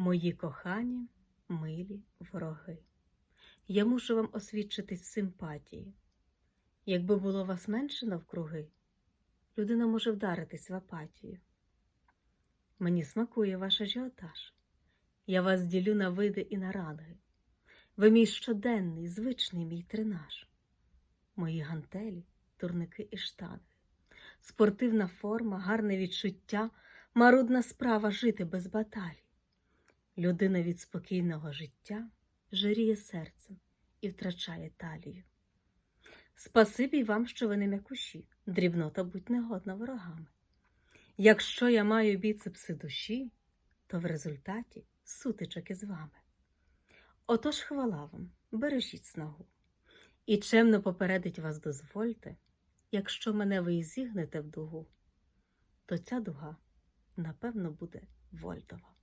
Мої кохані, милі вороги, я мушу вам освідчитись симпатії. Якби було вас менше навкруги, людина може вдаритись в апатію. Мені смакує ваш ажіотаж. Я вас ділю на види і на ранги. Ви мій щоденний, звичний мій тренаж. Мої гантелі, турники і штанги. Спортивна форма, гарне відчуття, марудна справа жити без баталій. Людина від спокійного життя жиріє серцем і втрачає талію. Спасибі вам, що ви не м'якуші, дрібнота будь негодна ворогами. Якщо я маю біцепси душі, то в результаті сутичок із вами. Отож хвала вам, бережіть снагу. І чемно попередить вас дозвольте, якщо мене ви і зігнете в дугу, то ця дуга, напевно, буде Вольтова.